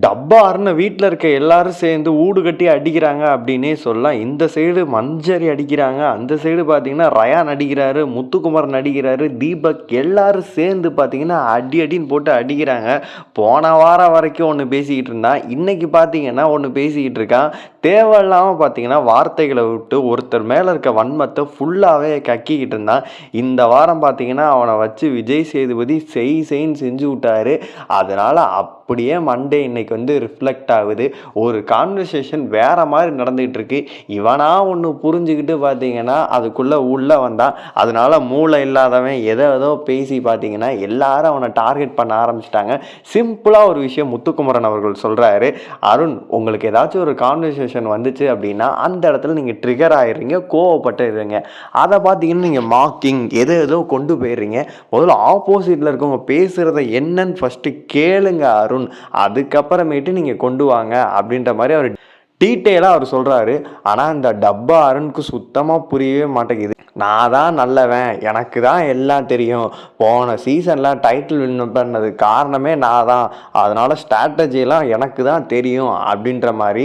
டப்பார்னு வீட்டில் இருக்க எல்லாரும் சேர்ந்து ஊடு கட்டி அடிக்கிறாங்க அப்படின்னே சொல்லலாம். இந்த சைடு மஞ்சரி அடிக்கிறாங்க. அந்த சைடு பார்த்தீங்கன்னா ரயா நடிக்கிறாரு முத்துக்குமார் நடிக்கிறாரு தீபக் எல்லாரும் சேர்ந்து பார்த்தீங்கன்னா அடி அடின்னு போட்டு அடிக்கிறாங்க. போன வாரம் வரைக்கும் ஒன்று பேசிக்கிட்டு இருந்தான். இன்றைக்கி பார்த்தீங்கன்னா ஒன்று பேசிக்கிட்டு இருக்கான். தேவையில்லாமல் பார்த்தீங்கன்னா வார்த்தைகளை விட்டு ஒருத்தர் மேலே இருக்க வன்மத்தை ஃபுல்லாகவே கக்கிக்கிட்டு இருந்தான். இந்த வாரம் பார்த்தீங்கன்னா அவனை வச்சு விஜய் சேதுபதி செய் செய்ன்னு செஞ்சு விட்டாரு. அதனால் அப் அப்படியே மண்டே இன்னைக்கு வந்து ரிஃப்ளெக்ட் ஆகுது. ஒரு கான்வர்சேஷன் வேற மாதிரி நடந்துகிட்டு இருக்கு இவனா ஒன்று புரிஞ்சுக்கிட்டு பார்த்தீங்கன்னா அதுக்குள்ளே உள்ளே வந்தான். அதனால மூளை இல்லாதவன் எதோ ஏதோ பேசி பார்த்தீங்கன்னா எல்லாரும் அவனை டார்கெட் பண்ண ஆரம்பிச்சிட்டாங்க. சிம்பிளாக ஒரு விஷயம் முத்துக்குமரன் அவர்கள் சொல்கிறாரு அருண் உங்களுக்கு ஏதாச்சும் ஒரு கான்வர்சேஷன் வந்துச்சு அப்படின்னா அந்த இடத்துல நீங்கள் ட்ரிகர் ஆயிடுறீங்க கோவப்பட்டுடுறீங்க. அதை பார்த்தீங்கன்னா நீங்கள் மாக்கிங் எதோ ஏதோ கொண்டு போயிடுறீங்க. முதல்ல ஆப்போசிட்டில் இருக்கவங்க பேசுகிறத என்னன்னு ஃபஸ்ட்டு கேளுங்க அருண். அதுக்கப்புறமேட்டு நீங்கள் கொண்டு வாங்க அப்படின்ற மாதிரி அவர் டீட்டெயிலாக அவர் சொல்கிறாரு ஆனால் இந்த டப்பா அருணுக்கு சுத்தமாக புரியவே மாட்டேங்குது. நான் தான் நல்லவன். எனக்கு தான் எல்லாம் தெரியும். போன சீசனில் டைட்டில் வின் பண்ணது காரணமே நான் தான் அதனால் ஸ்ட்ராட்டஜிலாம் எனக்கு தான் தெரியும் அப்படின்ற மாதிரி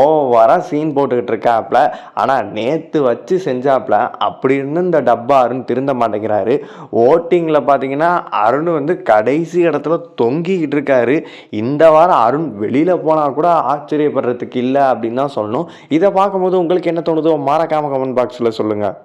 ஓவராக சீன் போட்டுக்கிட்டு இருக்காப்புல ஆனால் நேற்று வச்சு செஞ்சாப்புல அப்படி இருந்து இந்த டப்பா அருண் திருந்த மாட்டேங்கிறாரு. ஓட்டிங்கில் பார்த்தீங்கன்னா அருண் வந்து கடைசி இடத்துல தொங்கிக்கிட்டு இருக்காரு. இந்த வாரம் அருண் வெளியில் போனால் கூட ஆச்சரியப்படுறதுக்கு இல்லை அப்படின்னு தான் சொல்லணும். இதை பார்க்கும்போது உங்களுக்கு என்ன தோணுதோ மறக்காமல் கமெண்ட் பாக்ஸில் சொல்லுங்கள்